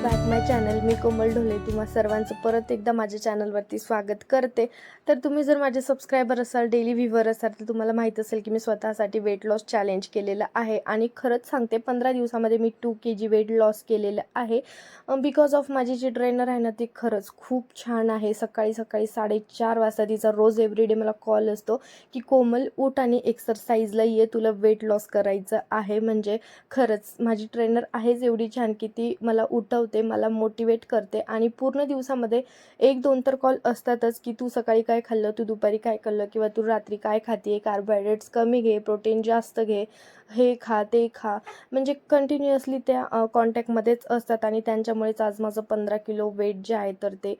मी कोमल ढोले तुम्हा सर्वांचं परत एकदा माझ्या चॅनलवरती स्वागत करते. तर तुम्ही जर माझे सबस्क्रायबर असाल डेली व्ह्यूवर असाल तर तुम्हाला माहीत असेल की मी स्वतःसाठी वेट लॉस चॅलेंज केलेलं आहे. आणि खरंच सांगते पंधरा दिवसामध्ये मी two K G weight loss केलेलं आहे. बिकॉज ऑफ माझी जी ट्रेनर आहे ना ती खरंच खूप छान आहे. सकाळी सकाळी साडेचार वाजता तिचा रोज एव्हरीडे मला कॉल असतो की कोमल उठ आणि एक्सरसाइजला ये तुला वेट लॉस करायचं आहे. म्हणजे खरंच माझी ट्रेनर आहेच एवढी छान की ती मला उठवते मला मोटिवेट करते आणि पूर्ण दिवसामध्ये एक दोन तर कॉल असतातच की तू सकाळी काय खाल्लं तू दुपारी काय खाल्लं किंवा तू रात्री काय खाते कार्बोहायड्रेट्स कमी घे प्रोटीन जास्त घे. हे खा ते खा. म्हणजे कंटिन्युअसली त्या कॉन्टॅक्टमध्येच असतात आणि त्यांच्यामुळेच आज माझं पंधरा किलो वेट जे आहे तर ते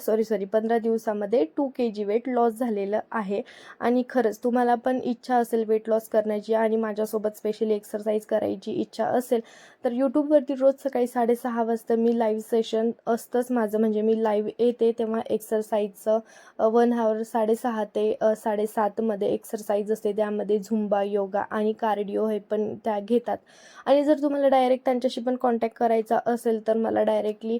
सॉरी सॉरी पंधरा दिवसामध्ये two K G weight loss झालेलं आहे. आणि खरंच तुम्हाला पण इच्छा असेल वेट लॉस करण्याची आणि माझ्यासोबत स्पेशली एक्सरसाइज करायची इच्छा असेल तर यूट्यूबवरती रोज सकाळी साडेसहा वाजता मी लाईव्ह सेशन असतंच माझं. म्हणजे मी लाईव्ह येते तेव्हा एक्सरसाइजचं वन आवर साडेसहा ते साडेसातमध्ये एक्सरसाइज असते. त्यामध्ये झुंबा योगा आणि कार्डिओ हे पण त्या घेतात. आणि जर तुम्हाला डायरेक्ट त्यांच्याशी पण कॉन्टॅक्ट करायचा असेल तर मला डायरेक्टली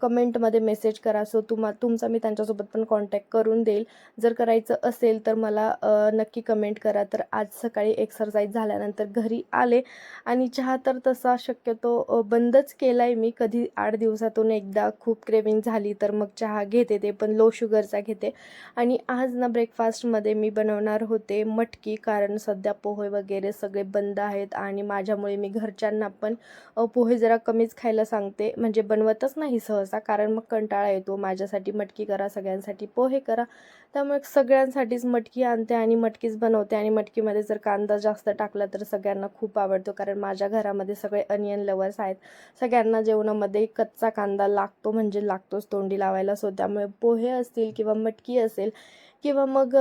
कमेंटमध्ये मेसेज करा. सो तुम्हा तुमचा मी त्यांच्यासोबत पण कॉन्टॅक्ट करून देईल. जर करायचं असेल तर मला नक्की कमेंट करा. तर आज सकाळी एक्सरसाइज झाल्यानंतर घरी आले. आणि चहा तर तसा शक्यतो बंदच केला आहे मी. कधी आठ दिवसातून एकदा खूप क्रेविंग झाली तर मग चहा घेते ते पण. लो शुगरचा घेते. आणि आज ना ब्रेकफास्टमध्ये मी बनवणार होते मटकी कारण सध्या पोहे वगैरे सगळे बंद आहेत आणि माझ्यामुळे मी घरच्यांना पण पोहे जरा कमीच खायला सांगते. म्हणजे बनवतच नाही सहसा कारण मग कंटाळा येतो. माझ्यासाठी मटकी करा सगळ्यांसाठी पोहे करा. त्यामुळे सगळ्यांसाठीच मटकी आणते आणि मटकीच बनवते. आणि मटकीमध्ये जर कांदा जास्त टाकला तर सगळ्यांना खूप आवडतो कारण माझ्या घरामध्ये सगळे अनियन लवर्स आहेत. सगळ्यांना जेवणामध्ये कच्चा कांदा लागतो म्हणजे लागतोच तोंडी लावायला. सो त्यामुळे पोहे असतील किंवा मटकी असेल किंवा मग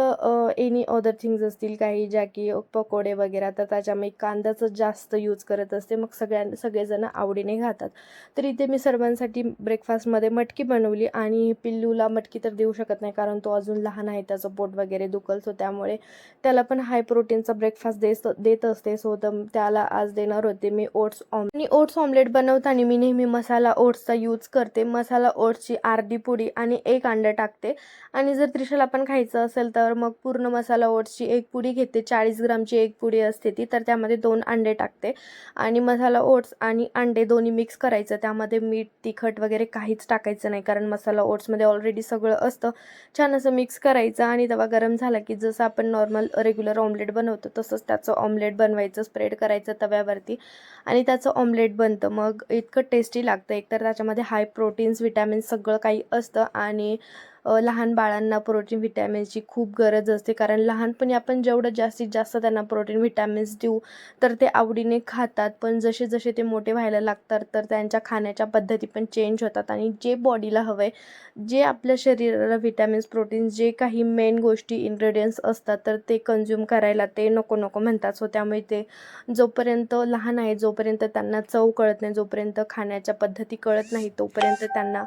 एनी अदर थिंग्स असतील काही ज्या की पकोडे वगैरे तर त्याच्यामध्ये कांद्याचं जास्त यूज करत असते मग सगळ्यां सगळेजण आवडीने खातात. तर इथे मी सर्वांसाठी ब्रेकफास्टमध्ये मटकी बनवली आणि पिल्लूला मटकी तर देऊ शकत नाही कारण तो अजून लहान आहे त्याचं पोट वगैरे दुखल सो त्यामुळे त्याला पण हाय प्रोटीनचा ब्रेकफास्ट देत देत असते सो तर त्याला आज देणार होते मी ओट्स ऑम आणि ओट्स ऑमलेट बनवताना मी नेहमी मसाला ओट्सचा यूज करते. मसाला ओट्सची अर्धी पुडी आणि एक अंडं टाकते. आणि जर त्रिशाला पण खायचं असेल तर मग पूर्ण मसाला ओट्सची एक पुडी घेते. चाळीस ग्रामची एक पुडी असते ती. तर त्यामध्ये दोन अंडे टाकते. आणि मसाला ओट्स आणि अंडे दोन्ही मिक्स करायचं. त्यामध्ये मीठ तिखट वगैरे काहीच टाकायचं नाही. कारण मसाला ओट्समध्ये ऑलरेडी सगळं असतं. छान असं मिक्स करायचं आणि तवा गरम झाला की जसं आपण नॉर्मल रेग्युलर ऑमलेट बनवतो तसंच त्याचं ऑमलेट बनवायचं स्प्रेड करायचं तव्यावरती. आणि त्याचं ऑमलेट बनतं. मग इतकं टेस्टी लागतं. एकतर त्याच्यामध्ये हाय प्रोटीन्स विटॅमिन्स सगळं काही असतं. आणि लहान बाळांना प्रोटीन व्हिटॅमिन्सची खूप गरज असते. कारण लहानपणी आपण जेवढं जास्तीत जास्त त्यांना प्रोटीन व्हिटॅमिन्स देऊ तर ते आवडीने खातात. पण जसे जसे ते मोठे व्हायला लागतात तर त्यांच्या खाण्याच्या पद्धती पण चेंज होतात. आणि जे बॉडीला हवं आहे जे आपल्या शरीराला व्हिटॅमिन्स प्रोटीन्स जे काही मेन गोष्टी इन्ग्रेडियंट्स असतात तर ते कन्झ्युम करायला ते नको नको म्हणतात. सो त्यामुळे ते जोपर्यंत लहान आहे जोपर्यंत त्यांना चव कळत नाही जोपर्यंत खाण्याच्या पद्धती कळत नाही तोपर्यंत त्यांना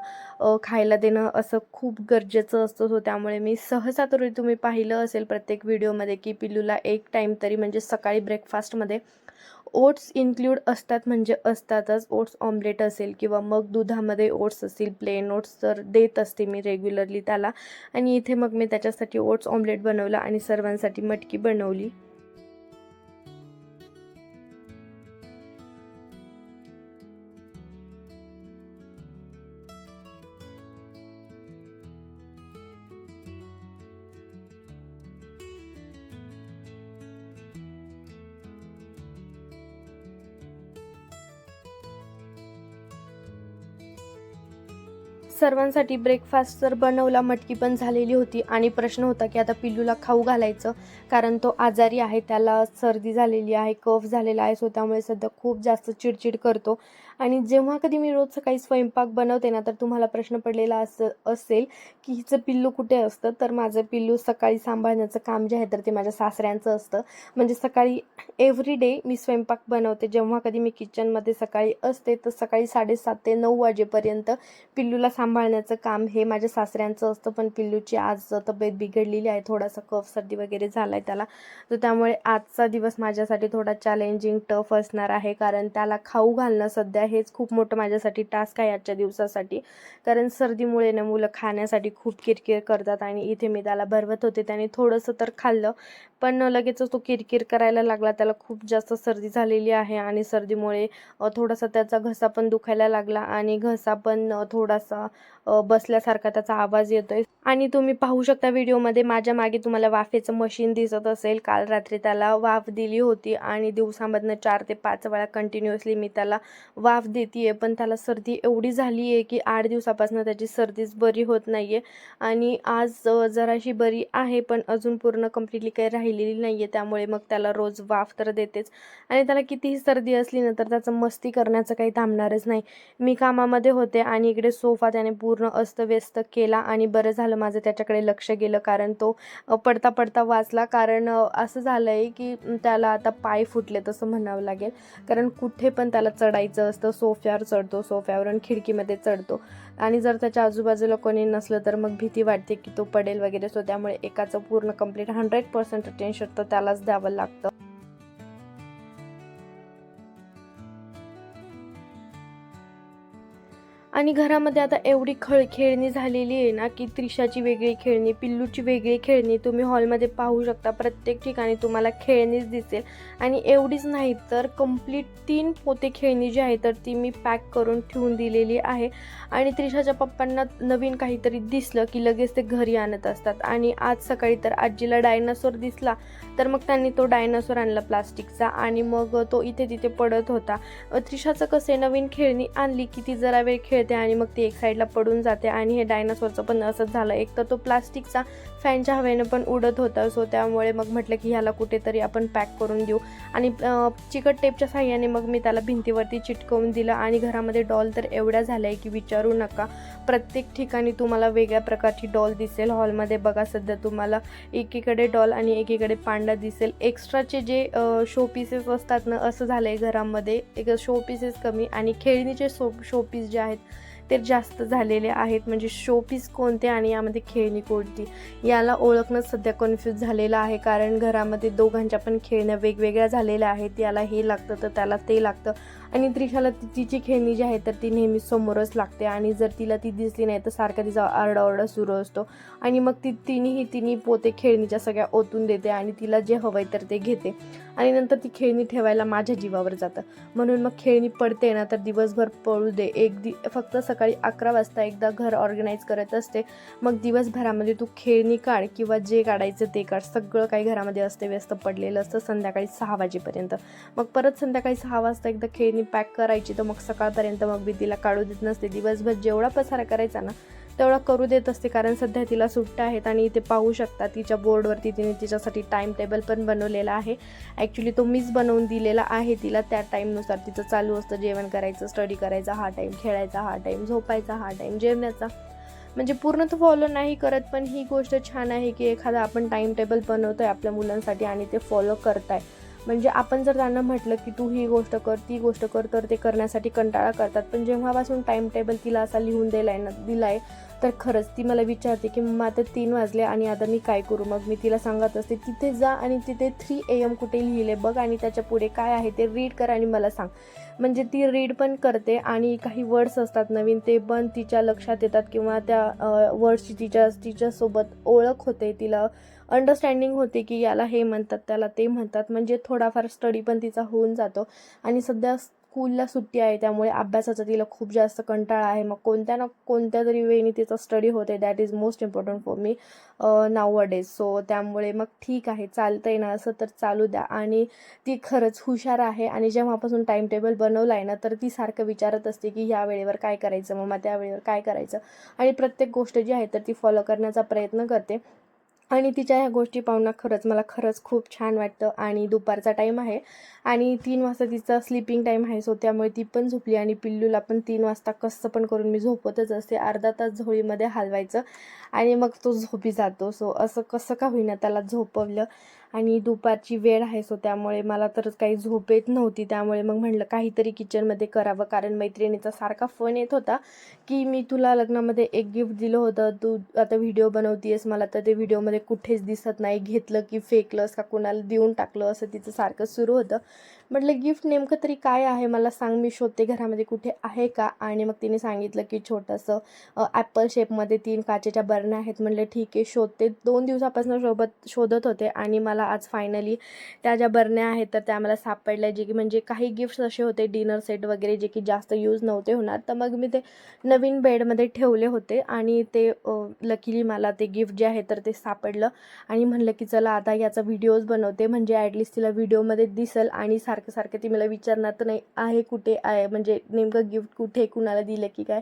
खायला देणं असं खूप गरजेचं असतं. सो त्यामुळे मी सहसा तरी तुम्ही पाहिलं असेल प्रत्येक व्हिडिओमध्ये की पिल्लूला एक टाईम तरी म्हणजे सकाळी ब्रेकफास्टमध्ये ओट्स इन्क्ल्यूड असतात म्हणजे असतातच ओट्स ऑमलेट असेल किंवा मग दुधामध्ये ओट्स असतील प्लेन ओट्स तर देत असते मी रेग्युलरली त्याला. आणि इथे मग मी त्याच्यासाठी ओट्स ऑमलेट बनवलं आणि सर्वांसाठी मटकी बनवली. सर्वांसाठी ब्रेकफास्ट तर बनवला मटकी पण झालेली होती. आणि प्रश्न होता की आता पिल्लूला खाऊ घालायचं कारण तो आजारी आहे त्याला सर्दी झालेली आहे कफ झालेला आहे सो त्यामुळे सध्या खूप जास्त चिडचिड करतो. आणि जेव्हा कधी मी रोज सकाळी स्वयंपाक बनवते ना तर तुम्हाला प्रश्न पडलेला असं असेल की हिचं पिल्लू कुठे असतं? तर माझं पिल्लू सकाळी सांभाळण्याचं काम जे आहे तर ते माझ्या सासऱ्यांचं असतं. म्हणजे सकाळी एव्हरी डे मी स्वयंपाक बनवते. जेव्हा कधी मी किचनमध्ये सकाळी असते तर सकाळी साडेसात ते नऊ वाजेपर्यंत पिल्लूला सांभाळण्याचं काम हे माझ्या सासऱ्यांचं असतं. पण पिल्लूची आज तब्येत बिघडलेली आहे थोडासा कफ सर्दी वगैरे झाला आहे त्याला तर त्यामुळे आजचा दिवस माझ्यासाठी थोडा चॅलेंजिंग टफ असणार आहे. कारण त्याला खाऊ घालणं सध्या हेच खूप मोठं माझ्यासाठी टास्क आहे आजच्या दिवसासाठी. कारण सर्दीमुळे ना मुलं खाण्यासाठी खूप किरकिर करतात आणि इथे मी त्याला भरवत होते. त्याने थोडंसं तर खाल्लं पण लगेचच तो किरकिर करायला लागला. त्याला खूप जास्त सर्दी झालेली आहे आणि सर्दीमुळे थोडासा त्याचा घसा पण दुखायला लागला आणि घसा पण थोडासा बसल्यासारखा त्याचा आवाज येतोय. आणि तुम्ही पाहू शकता व्हिडिओमध्ये माझ्या मागे तुम्हाला वाफेचं मशीन दिसत असेल. काल रात्री त्याला वाफ दिली होती आणि दिवसामधनं चार ते पाच वेळा कंटिन्युअसली मी त्याला वाफ देते पण त्याला सर्दी एवढी झाली आहे की आठ दिवसापासून त्याची सर्दीच बरी होत नाही आहे आणि आज जराशी बरी आहे पण अजून पूर्ण कम्प्लिटली काही राहिलेली नाही आहे त्यामुळे मग त्याला रोज वाफ तर देतेच. आणि त्याला कितीही सर्दी असली ना तर त्याचं मस्ती करण्याचं काही थांबणारच नाही. मी कामामध्ये होते आणि इकडे सोफा त्याने पूर्ण अस्तव्यस्त केला आणि बरं झालं माझं त्याच्याकडे लक्ष गेलं कारण तो पडता पडता वाचला. कारण असं झालं आहे की त्याला आता पाय फुटले तसं म्हणावं लागेल. कारण कुठे पण त्याला चढायचं असतं सोफ्यावर चढतो सोफ्यावरून खिडकीमध्ये चढतो. आणि जर त्याच्या आजूबाजूला कोणी नसलं तर मग भीती वाटते की तो पडेल वगैरे. सो त्यामुळे एकाचं पूर्ण कंप्लीट हंड्रेड पर्सेंट अटेन्शन तर त्यालाच द्यावं लागतं. आणि घरामध्ये आता एवढी खळ खेळणी झालेली आहे ना की त्रिशाची वेगळी खेळणी पिल्लूची वेगळी खेळणी तुम्ही हॉलमध्ये पाहू शकता. प्रत्येक ठिकाणी तुम्हाला खेळणीच दिसेल. आणि एवढीच नाही तर कंप्लीट तीन पोते खेळणी जी आहे तर ती मी पॅक करून ठेवून दिलेली आहे. आणि त्रिशाच्या पप्पांना नवीन काहीतरी दिसलं की लगेच ते घरी आणत असतात. आणि आज सकाळी तर आजीला डायनासोर दिसला. तर मग त्यांनी तो डायनासोर आणला प्लास्टिकचा आणि मग तो इथे तिथे पडत होता. त्रिशाचं कसं आहे नवीन खेळणी आणली की ती जरा वेळ खेळते आणि मग ती एक साईडला पडून जाते आणि हे डायनासोरचं पण असंच झालं. एक तर तो प्लास्टिकचा फॅनच्या हवेनं पण उडत होता सो त्यामुळे मग म्हटलं की ह्याला कुठेतरी आपण पॅक करून देऊ. आणि चिकट टेपच्या साह्याने मग मी त्याला भिंतीवरती चिटकवून दिलं आणि घरामध्ये डॉल तर एवढ्या झाल्या आहे की विचारू नका. प्रत्येक ठिकाणी तुम्हाला वेगळ्या प्रकारची डॉल दिसेल. हॉलमध्ये बघा सध्या तुम्हाला एकीकडे डॉल आणि एकीकडे पांडा दिसेल. एक्स्ट्राचे जे शो पीसेस असतात ना असं झालं आहे घरामध्ये. एक शो पीसेस कमी आणि खेळणीचे शो शो पीस जे आहेत ते जास्त झालेले आहेत. म्हणजे शोपीस कोणते आणि यामध्ये खेळणी कोणती? याला ओळखणं सध्या कन्फ्यूज झालेलं आहे. कारण घरामध्ये दोघांच्या पण खेळण्या वेगवेगळ्या झालेल्या आहेत. याला हे लागतं तर त्याला ते लागतं. आणि त्रिशाला ती- तिची खेळणी जी आहे तर ती नेहमी समोरच लागते. आणि जर तिला ती दिसली नाही तर सारखा तिचा आरडाओरडा सुरू असतो. आणि मग ती तिन्ही तिन्ही पोते खेळणीच्या सगळ्या ओतून देते आणि तिला जे हवंय तर ते घेते. आणि नंतर ती खेळणी ठेवायला माझ्या जीवावर जातं. म्हणून मग खेळणी पडते ना तर दिवसभर पळू दे. एक दि फक्त सकाळी सकाळी अकरा वाजता एकदा घर ऑर्गनाईज करत असते. मग दिवसभरामध्ये तू खेळणी काढ किंवा जे काढायचं ते काढ. सगळं काही घरामध्ये असते व्यस्त पडलेलं असतं संध्याकाळी सहा वाजेपर्यंत. मग परत संध्याकाळी सहा वाजता एकदा खेळणी पॅक करायची तर मग सकाळपर्यंत मग मी तिला काढू देत नसते. दिवसभर जेवढा पसारा करायचा ना तेवढा करू देत असते कारण सध्या तिला सुट्ट्या आहेत आणि इथे पाहू शकता तिच्या बोर्डवरती तिने तिच्यासाठी टाईम टेबल पण बनवलेला आहे. ॲक्च्युली तो मीच बनवून दिलेला आहे तिला त्या टाईमनुसार तिचं चालू असतं जेवण करायचं स्टडी करायचा हा टाईम खेळायचा हा टाईम झोपायचा हा टाईम जेवण्याचा. म्हणजे पूर्ण तर फॉलो नाही करत पण ही गोष्ट छान आहे की एखादा आपण टाईम टेबल बनवतो आहे आपल्या मुलांसाठी आणि ते फॉलो करताय. म्हणजे आपण जर त्यांना म्हटलं की तू ही गोष्ट कर ती गोष्ट कर तर ते करण्यासाठी कंटाळा करतात. पण जेव्हापासून टाईम टेबल तिला असा लिहून दिला आहे ना दिलाय तर खरंच ती मला विचारते की मग आता तीन वाजले आणि आता मी काय करू? मग मी तिला सांगत असते तिथे जा आणि तिथे थ्री ए एम कुठे लिहिले बघ आणि त्याच्या पुढे काय आहे ते रीड कर आणि मला सांग. म्हणजे ती रीड पण करते आणि काही वर्ड्स असतात नवीन ते पण तिच्या लक्षात येतात किंवा त्या वर्ड्सची तिच्या तिच्यासोबत ओळख होते तिला अंडरस्टँडिंग होते की याला हे म्हणतात त्याला ते म्हणतात. म्हणजे थोडाफार स्टडी पण तिचा होऊन जातो. आणि सध्या स्कूलला सुट्टी आहे त्यामुळे अभ्यासाचा तिला खूप जास्त कंटाळा आहे. मग कोणत्या ना कोणत्या तरी वेळी तिचा स्टडी होते that is most important for me nowadays so त्यामुळे मग ठीक आहे चालतंय ना असं तर चालू द्या. आणि ती खरंच हुशार आहे आणि जेव्हापासून टाईम टेबल बनवला आहे ना तर ती सारखं विचारत असते की ह्या वेळेवर काय करायचं मग त्या वेळेवर काय करायचं. आणि प्रत्येक गोष्ट जी आहे तर ती फॉलो करण्याचा प्रयत्न करते. आणि तिच्या ह्या गोष्टी पाहून खरंच मला खरंच खूप छान वाटतं आणि दुपारचा टाईम आहे. आणि तीन वाजता तिचा स्लिपिंग टाईम आहे सो त्यामुळे ती पण झोपली आणि पिल्लूला पण तीन वाजता कसं पण करून मी झोपतच असते. अर्धा तास झोळीमध्ये हलवायचं आणि मग तो झोपी जातो. सो असं कसं का होईना त्याला झोपवलं. आणि दुपारची वेळ आहे सो त्यामुळे मला तर काही झोप येत नव्हती. त्यामुळे मग म्हणलं काहीतरी किचनमध्ये करावं. कारण मैत्रिणीचा सारखा फोन येत होता की मी तुला लग्नामध्ये एक गिफ्ट दिलं होतं. तू आता व्हिडिओ बनवतीयस मला तर ते व्हिडिओमध्ये कुठेच दिसत नाही. घेतलं की फेकलंस का? कुणाला देऊन टाकलं? असं तिचं सारखं सुरू होतं. म्हटलं गिफ्ट नेमकं तरी काय आहे? मला सांग मी शोधते घरामध्ये कुठे आहे का? आणि मग तिने सांगितलं की छोटंसं ॲपल शेपमध्ये तीन काचेच्या बरण्या आहेत. म्हटलं ठीक आहे शोधते. दोन दिवसापासून शोबत शोधत होते आणि मला आज फायनली त्या ज्या बरण्या आहेत तर त्या मला सापडल्या जे की म्हणजे काही गिफ्ट्स असे होते डिनर सेट वगैरे जे की जास्त यूज नव्हते होणार. तर मग मी ते नवीन बेडमध्ये ठेवले होते आणि ते लकीली मला ते गिफ्ट जे आहे तर ते सापडलं. आणि म्हणलं की चला आता याचा व्हिडिओज बनवते. म्हणजे ॲटलिस्ट तिला व्हिडिओमध्ये दिसेल आणि सारखं सारखं ती मला विचारणार तर नाही आहे कुठे? आहे. म्हणजे नेमकं गिफ्ट कुठे कुणाला दिलं की काय?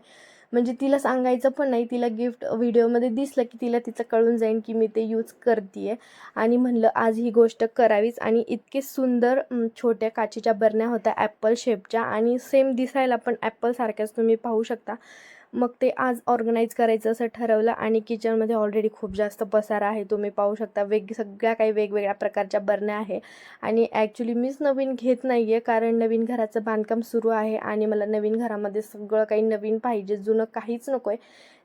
म्हणजे तिला सांगायचं पण नाही. तिला गिफ्ट व्हिडिओमध्ये दिसलं की तिला तिचं कळून जाईन की मी ते यूज करते आणि म्हणलं आज ही गोष्ट करावीच. आणि इतके सुंदर छोट्या काचेच्या बरण्या होत्या ॲपल शेपच्या आणि सेम दिसायला पण ॲपलसारख्याच तुम्ही पाहू शकता. मग ते आज ऑर्गनाईज करायचं असं ठरवलं आणि किचनमध्ये ऑलरेडी खूप जास्त पसारा आहे. तुम्ही पाहू शकता वेग सगळ्या काही वेगवेगळ्या प्रकारच्या बरण्या आहे. आणि ॲक्च्युली मीच नवीन घेत नाही आहे कारण नवीन घराचं बांधकाम सुरू आहे आणि मला नवीन घरामध्ये सगळं काही नवीन पाहिजे जुनं काहीच नको आहे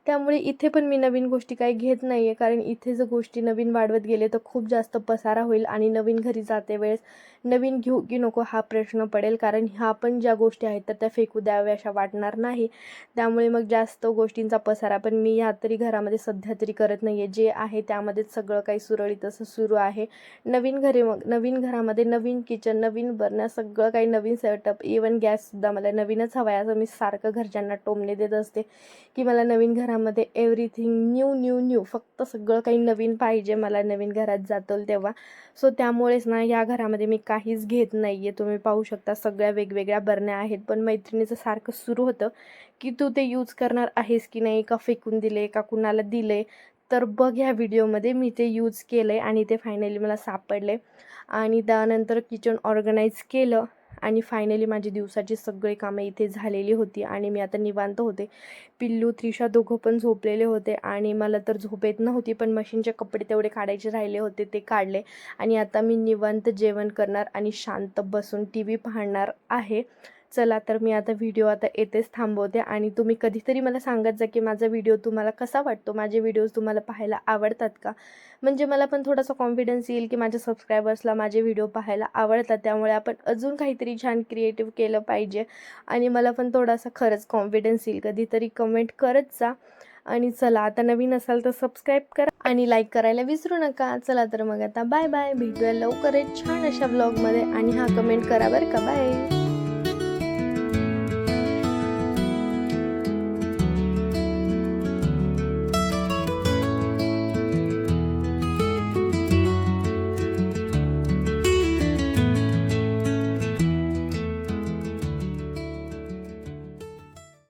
त्यामुळे इथे पण मी नवीन गोष्टी काही घेत नाही आहे कारण इथे जर गोष्टी नवीन वाढवत गेले तर खूप जास्त पसारा होईल आणि नवीन घरी जाते वेळेस नवीन घेऊ की नको हा प्रश्न पडेल. कारण ह्या पण ज्या गोष्टी आहेत तर त्या फेकू द्याव्या अशा वाटणार नाही. त्यामुळे मग जास्त गोष्टींचा पसारा पण मी ह्या तरी घरामध्ये सध्या तरी करत नाही आहे जे आहे त्यामध्येच सगळं काही सुरळीत असं सुरू आहे. नवीन घरी मग नवीन घरामध्ये नवीन किचन नवीन बरण्या सगळं काही नवीन सेटअप इवन गॅससुद्धा मला नवीनच हवा आहे असं मी सारखं घरच्यांना टोमणे देत असते की मला नवीन घरा घरामध्ये एव्हरीथिंग न्यू न्यू न्यू फक्त सगळं काही नवीन पाहिजे मला. नवीन घरात जातो तेव्हा. सो त्यामुळेच ना या घरामध्ये मी काहीच घेत नाही आहे तुम्ही पाहू शकता सगळ्या वेगवेगळ्या बरण्या आहेत. पण मैत्रिणीचं सारखं सुरू होतं की तू ते यूज करणार आहेस की नाही? का फेकून दिले? का कुणाला दिले? तर बघ ह्या व्हिडिओमध्ये मी ते यूज केलं आहे आणि ते फायनली मला सापडले. आणि त्यानंतर किचन ऑर्गनाईज केलं. आणि फायनली माझी दिवसाची सगळी कामं इथे झालेली होती आणि मी आता निवांत होते. पिल्लू त्रिशा दोघं पण झोपलेले होते आणि मला तर झोप येत नव्हती पण मशीनचे कपडे तेवढे काढायचे राहिले होते ते काढले. आणि आता मी निवांत जेवण करणार आणि शांत बसून टी व्ही पाहणार आहे. चला तर मी आता व्हिडिओ आता येथेच थांबवते आणि तुम्ही कधीतरी मला सांगत जा की माझा व्हिडिओ तुम्हाला कसा वाटतो? माझे व्हिडिओज तुम्हाला पाहायला आवडतात का? म्हणजे मला पण थोडासा कॉन्फिडन्स येईल की माझ्या सबस्क्रायबर्सला माझे व्हिडिओ पाहायला आवडतात. त्यामुळे आपण अजून काहीतरी छान क्रिएटिव्ह केलं पाहिजे. आणि मला पण थोडासा खरंच कॉन्फिडन्स येईल. कधीतरी कमेंट करत जा. आणि चला आता नवीन असाल तर सबस्क्राईब करा आणि लाईक करायला विसरू नका. चला तर मग आता बाय बाय भेटूया लवकरच छान अशा ब्लॉगमध्ये आणि हा कमेंट करा बरं का. बाय